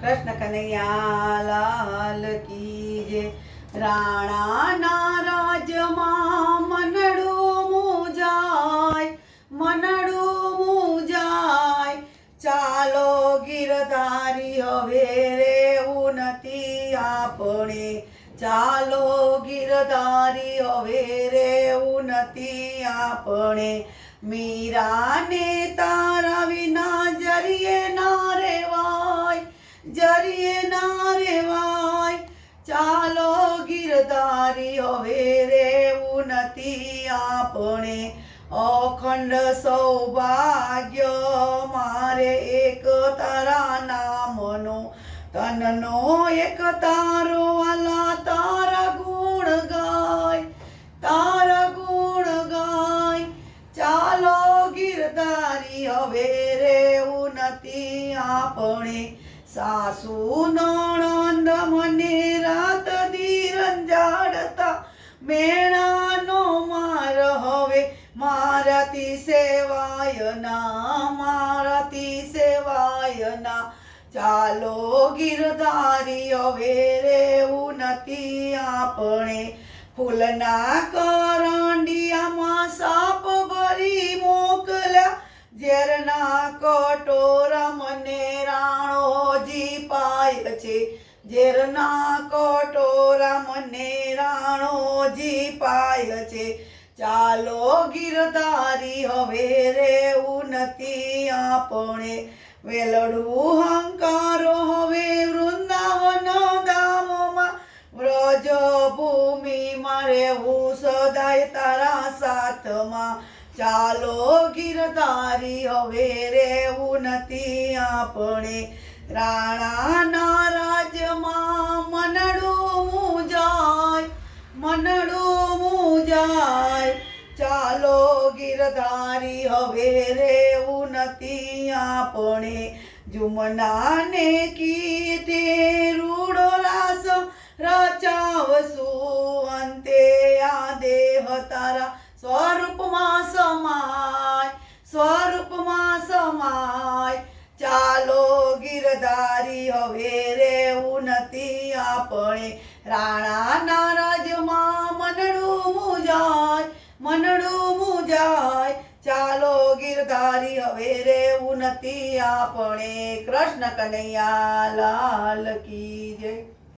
કૃષ્ણ કનૈયા લાલ કી જય. રાણાના રાજમાં મનડું મુજાય મનડું મુજાય. ચાલો ગીરધારી, હવે રેવું નથી આપણે. ચાલો ગીરધારી, હવે રે ઉનતી આપણે. મીરા તારા ના રેવાય ચાલો ગીરધારી, હવે રેવું નથી આપણે. અખંડ સૌભાગ્ય મારે એક તારા નામનો. તનનો એક તારો વાલા, તારા ગુણ ગાય. તારા ગુણ ગાય. ચાલો ગીરધારી, હવે રેવું નથી આપણે. સાસુ નણંદ મને રાત ધીરંજાડતા મેણાનો માર હવે મારાથી સેવાય ના, મારાથી સેવાય ના. ચાલો ગીરધારી, હવે રેવું નથી આપણે. ફૂલના કરંડિયામાં સાપ ભરી મોકલ્યા ઝેરના કટોરા મને પાય છે ઝેરના કટોરા મને રાણોજી પાય છે. ચાલો ગીરધારી હવે રેવું નથી આપણે. વેલડું હંકારો હવે વૃંદાવન ધામમાં વ્રજ ભૂમિમાં રહેવું સદાય તારા સાથમાં. ચાલો ગીરધારી હવે રેવું નથી આપણે. રાણાના મનડું મુજાય ચાલો ગીરધારી, હવે રેવું નથી આપણે. જુમનાને કીધે રૂડો રાસ રચાવશું. અંતે આ દેહ તારા સ્વરૂપમાં સમાય સ્વરૂપમાં સમાય. ચાલો ગીરધારી, હવે રેવું નથી આપણે. રાણાના રાજમાં મનડું મુજાય મનડું મુજાય ચાલો ગીરધારી, હવે રેવું નથી આપણે. કૃષ્ણ કનૈયા, લાલ કી જય.